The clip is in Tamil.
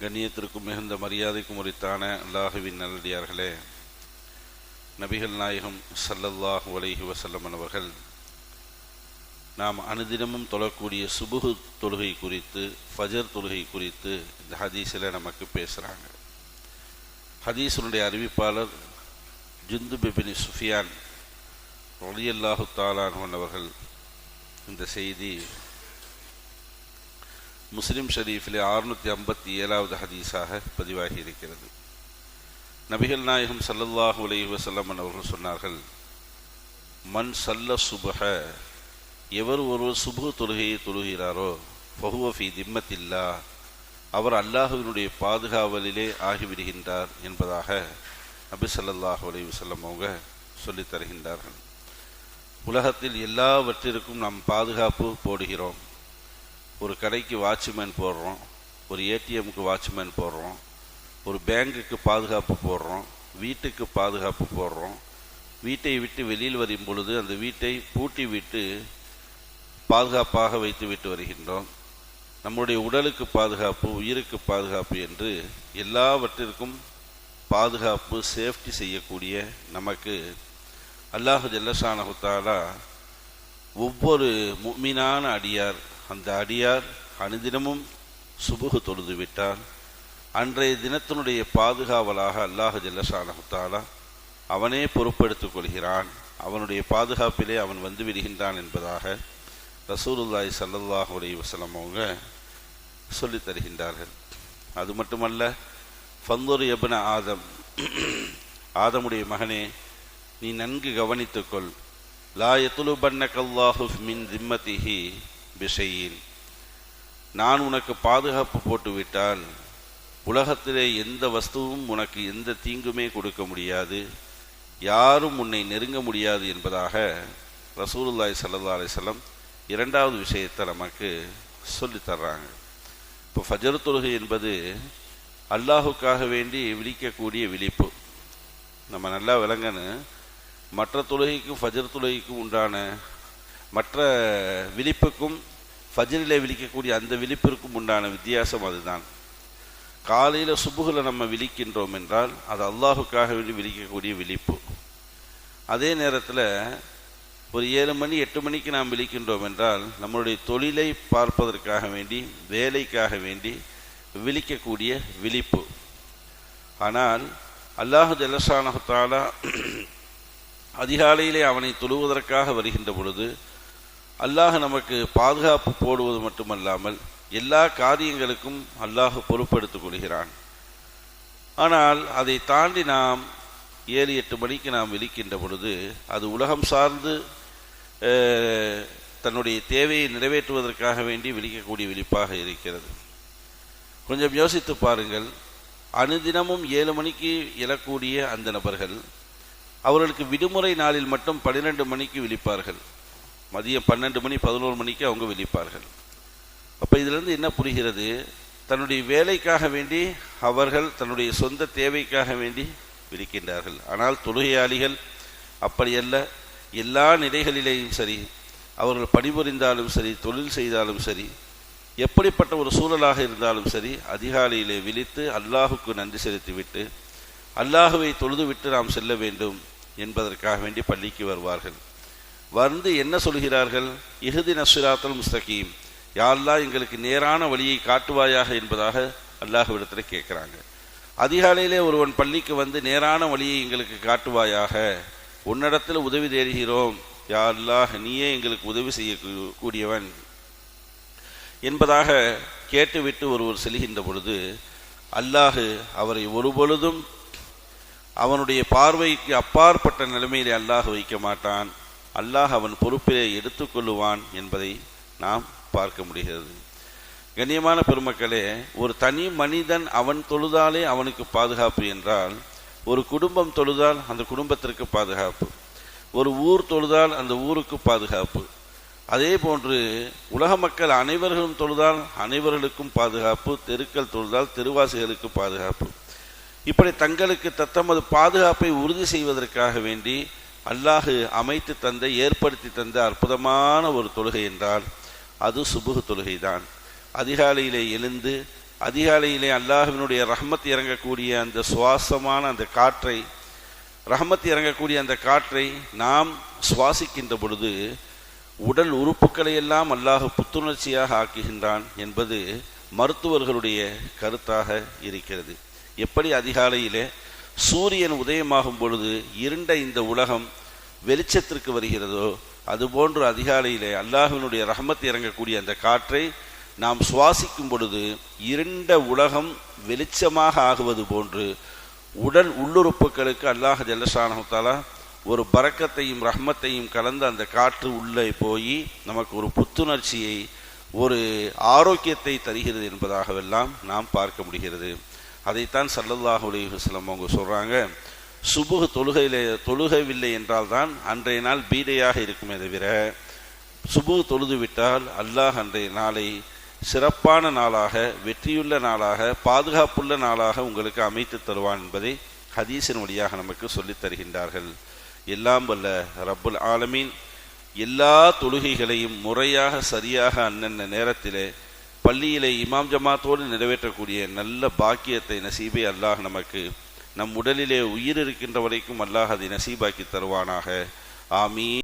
கண்ணியத்திற்கும் மிகுந்த மரியாதைக்கும் உரித்தான அல்லாஹுவின் நல்லடியார்களே நபிகள் நாயகம் சல்லல்லாஹு வலைஹி வஸல்லம் அவர்கள் நாம் அனுதினமும் தொழக்கூடிய சுபுகு தொழுகை குறித்து ஃபஜர் தொழுகை குறித்து இந்த ஹதீஸில் நமக்கு பேசுகிறாங்க ஹதீஸனுடைய அறிவிப்பாளர் ஜிந்து பிபினி சுஃபியான் ரலியல்லாஹு தாலான் அவர்கள் இந்த செய்தி முஸ்லிம் ஷரீஃபிலே அறுநூற்றி ஐம்பத்தி ஏழாவது ஹதீஸாக பதிவாகி இருக்கிறது நபிகள் நாயகம் சல்லல்லாஹு அலைஹி வஸல்லம் அவர்கள் சொன்னார்கள் மண் சல்ல சுபக எவர் ஒருவர் சுபு தொழுகையை தொழுகிறாரோ ஃபஹுவ திம்மத்தில்லா அவர் அல்லாஹுவினுடைய பாதுகாவலிலே ஆகிவிடுகின்றார் என்பதாக நபி சல்லாஹு அலைஹி வஸல்லம் அவங்க சொல்லித் தருகின்றார்கள். உலகத்தில் எல்லாவற்றிற்கும் நாம் பாதுகாப்பு போடுகிறோம். ஒரு கடைக்கு வாட்ச்மேன் போடுறோம் ஒரு ஏடிஎம்க்கு வாட்ச்மேன் போடுறோம் ஒரு பேங்குக்கு பாதுகாப்பு போடுறோம் வீட்டுக்கு பாதுகாப்பு போடுறோம். வீட்டை விட்டு வெளியில் வரும் பொழுது அந்த வீட்டை பூட்டி விட்டு பாதுகாப்பாக வைத்து விட்டு வருகின்றோம். நம்முடைய உடலுக்கு பாதுகாப்பு உயிருக்கு பாதுகாப்பு என்று எல்லாவற்றிற்கும் பாதுகாப்பு சேஃப்டி செய்யக்கூடிய நமக்கு அல்லாஹு ஜல்லஷானகுத்தாலா ஒவ்வொரு முக்மீனான அடியார் அந்த அடியார் அனுதினமும் சுபுகு தொழுது விட்டால் அன்றைய தினத்தினுடைய பாதுகாவலாக அல்லாஹ் ஜல்லசானகுத்தாலா அவனே பொறுப்பெடுத்துக் கொள்கிறான். அவனுடைய பாதுகாப்பிலே அவன் வந்து விடுகின்றான் என்பதாக ரசூலுல்லாய் சல்லல்லாஹு அலைஹி அவங்க சொல்லித் தருகின்றார்கள். அது மட்டுமல்ல ஃபந்தூர் எபன ஆதம் ஆதமுடைய மகனே நீ நன்கு கவனித்துக்கொள் லா எத்துலுபன்னக்கல்லாஹு மின் திம்மதிஹி பிஷையின் நான் உனக்கு பாதுகாப்பு போட்டுவிட்டால் உலகத்திலே எந்த வஸ்துவும் உனக்கு எந்த தீங்குமே கொடுக்க முடியாது யாரும் உன்னை நெருங்க முடியாது என்பதாக ரசூலுல்லாய் சல்லா அலிசல்லம் இரண்டாவது விஷயத்தை நமக்கு சொல்லித்தர்றாங்க இப்போ ஃபஜர் தொழுகை என்பது அல்லாஹுக்காக வேண்டி விழிக்கக்கூடிய விழிப்பு. நம்ம நல்லா விளங்கணும். மற்ற தொழுகைக்கும் ஃபஜர் தொழுகைக்கும் உண்டான மற்ற விழிப்புக்கும் ஃபஜரில் விழிக்கக்கூடிய அந்த விழிப்பிற்கும் உண்டான வித்தியாசம் அதுதான். காலையில் சுபுகில் நம்ம விழிக்கின்றோம் என்றால் அது அல்லாஹுக்காக வேண்டி விழிக்கக்கூடிய விழிப்பு. அதே நேரத்தில் ஒரு ஏழு மணி எட்டு மணிக்கு நாம் விழிக்கின்றோம் என்றால் நம்மளுடைய தொழிலை பார்ப்பதற்காக வேண்டி வேலைக்காக வேண்டி விழிக்கக்கூடிய விழிப்பு. ஆனால் அல்லாஹு ஜல்லஷானஹாலா அதிகாலையிலே அவனை தொழுவதற்காக வருகின்ற பொழுது அல்லாஹ் நமக்கு பாதுகாப்பு போடுவது மட்டுமல்லாமல் எல்லா காரியங்களுக்கும் அல்லாஹ் பொறுப்படுத்திக் கொள்கிறான். ஆனால் அதை தாண்டி நாம் ஏழு எட்டு மணிக்கு நாம் விழிக்கின்ற பொழுது அது உலகம் சார்ந்து தன்னுடைய தேவையை நிறைவேற்றுவதற்காக வேண்டி விழிக்கக்கூடிய விழிப்பாக இருக்கிறது. கொஞ்சம் யோசித்து பாருங்கள். அனுதினமும் ஏழு மணிக்கு எழக்கூடிய அந்த நபர்கள் அவர்களுக்கு விடுமுறை நாளில் மட்டும் பன்னிரெண்டு மணிக்கு விழிப்பார்கள். மதியம் பன்னெண்டு மணி பதினோரு மணிக்கு அவங்க விழிப்பார்கள். அப்போ இதிலிருந்து என்ன புரிகிறது? தன்னுடைய வேலைக்காக வேண்டி அவர்கள் தன்னுடைய சொந்த தேவைக்காக வேண்டி விழிக்கின்றார்கள் ஆனால் தொழுகையாளிகள் அப்படியல்ல எல்லா நிலைகளிலேயும் சரி அவர்கள் பணிபுரிந்தாலும் சரி தொழில் செய்தாலும் சரி எப்படிப்பட்ட ஒரு சூழலாக இருந்தாலும் சரி அதிகாலையிலே விழித்து அல்லாஹுக்கு நன்றி செலுத்திவிட்டு அல்லாஹுவை தொழுதுவிட்டு நாம் செல்ல வேண்டும் என்பதற்காக வேண்டி பள்ளிக்கு வருவார்கள். வந்து என்ன சொல்கிறார்கள்? இஹுதி நஸ்ராத்தல் முஸ்தகீம். யாரெல்லாம் எங்களுக்கு நேரான வழியை காட்டுவாயாக என்பதாக அல்லாஹுவிடத்தில் கேட்குறாங்க அதிகாலையிலே ஒருவன் பள்ளிக்கு வந்து நேரான வழியை எங்களுக்கு காட்டுவாயாக உன்னிடத்தில் உதவி தேடுகிறோம். யாரெல்லாம் நீயே எங்களுக்கு உதவி செய்யக்கூடியவன். என்பதாக கேட்டுவிட்டு ஒருவர் செல்கின்ற பொழுது அல்லாஹு அவரை ஒரு பொழுதும் அவனுடைய பார்வைக்கு அப்பாற்பட்ட நிலைமையிலே அல்லாஹ் வைக்க மாட்டான். அல்லாஹ் அவன் பொறுப்பிலே எடுத்துக்கொள்ளுவான் என்பதை நாம் பார்க்க முடிகிறது. கண்ணியமான பெருமக்களே ஒரு தனி மனிதன் அவன் தொழுதாலே அவனுக்கு பாதுகாப்பு என்றால் ஒரு குடும்பம் தொழுதால் அந்த குடும்பத்திற்கு பாதுகாப்பு. ஒரு ஊர் தொழுதால் அந்த ஊருக்கு பாதுகாப்பு. அதே போன்று உலக மக்கள் அனைவர்களும் தொழுதால் அனைவர்களுக்கும் பாதுகாப்பு தெருக்கள் தொழுதால் தெருவாசிகளுக்கு பாதுகாப்பு. இப்படி தங்களுக்கு தத்தமது பாதுகாப்பை உறுதி செய்வதற்காக வேண்டி அல்லாஹு அமைத்து தந்த ஏற்படுத்தி தந்த அற்புதமான ஒரு தொழுகை என்றால் அது சுபுகு தொழுகைதான். அதிகாலையிலே எழுந்து அதிகாலையிலே அல்லாஹுவினுடைய ரஹமத் இறங்கக்கூடிய அந்த சுவாசமான அந்த காற்றை ரஹமத் இறங்கக்கூடிய அந்த காற்றை நாம் சுவாசிக்கின்ற பொழுது உடல் உறுப்புக்களை எல்லாம் அல்லாஹ் புத்துணர்ச்சியாக ஆக்குகின்றான் என்பது மருத்துவர்களுடைய கருத்தாக இருக்கிறது. எப்படி அதிகாலையிலே சூரியன் உதயமாகும் பொழுது இருண்ட இந்த உலகம் வெளிச்சத்திற்கு வருகிறதோ அதுபோன்று அதிகாலையிலே அல்லாஹினுடைய ரஹமத் இறங்கக்கூடிய அந்த காற்றை நாம் சுவாசிக்கும் பொழுது இருண்ட உலகம் வெளிச்சமாக ஆகுவது போன்று உடல் உள்ளுறுப்புகளுக்கு அல்லாஹ் ஜல்லஷானஹாலா ஒரு பறக்கத்தையும் ரஹ்மத்தையும் கலந்து அந்த காற்று உள்ளே போய் நமக்கு ஒரு புத்துணர்ச்சியை ஒரு ஆரோக்கியத்தை தருகிறது என்பதாகவெல்லாம் நாம் பார்க்க முடிகிறது. அதைத்தான் சல்லல்லாஹு அலைஹி அவங்க சொல்கிறாங்க சுபுக தொழுகையிலே தொழுகவில்லை என்றால்தான் அன்றைய நாள் பீடையாக இருக்குமே தவிர சுபு தொழுது விட்டால் அல்லாஹ் அன்றைய நாளை சிறப்பான நாளாக வெற்றியுள்ள நாளாக பாதுகாப்புள்ள நாளாக உங்களுக்கு அமைத்து தருவான் என்பதை ஹதீஸின் வழியாக நமக்கு சொல்லித் தருகின்றார்கள். எல்லாம் வல்ல ரப்புல் ஆலமீன். எல்லா தொழுகைகளையும் முறையாக சரியாக அன்னன்ன நேரத்திலே பள்ளியிலே இமாம் ஜமாத்தோடு நிறைவேற்றக்கூடிய நல்ல பாக்கியத்தை நசீபை அல்லாஹ் நமக்கு நம் உடலிலே உயிர் இருக்கின்ற வரைக்கும் அல்லாஹ் அதை நசீபாக்கி தருவானாக. ஆமீன்.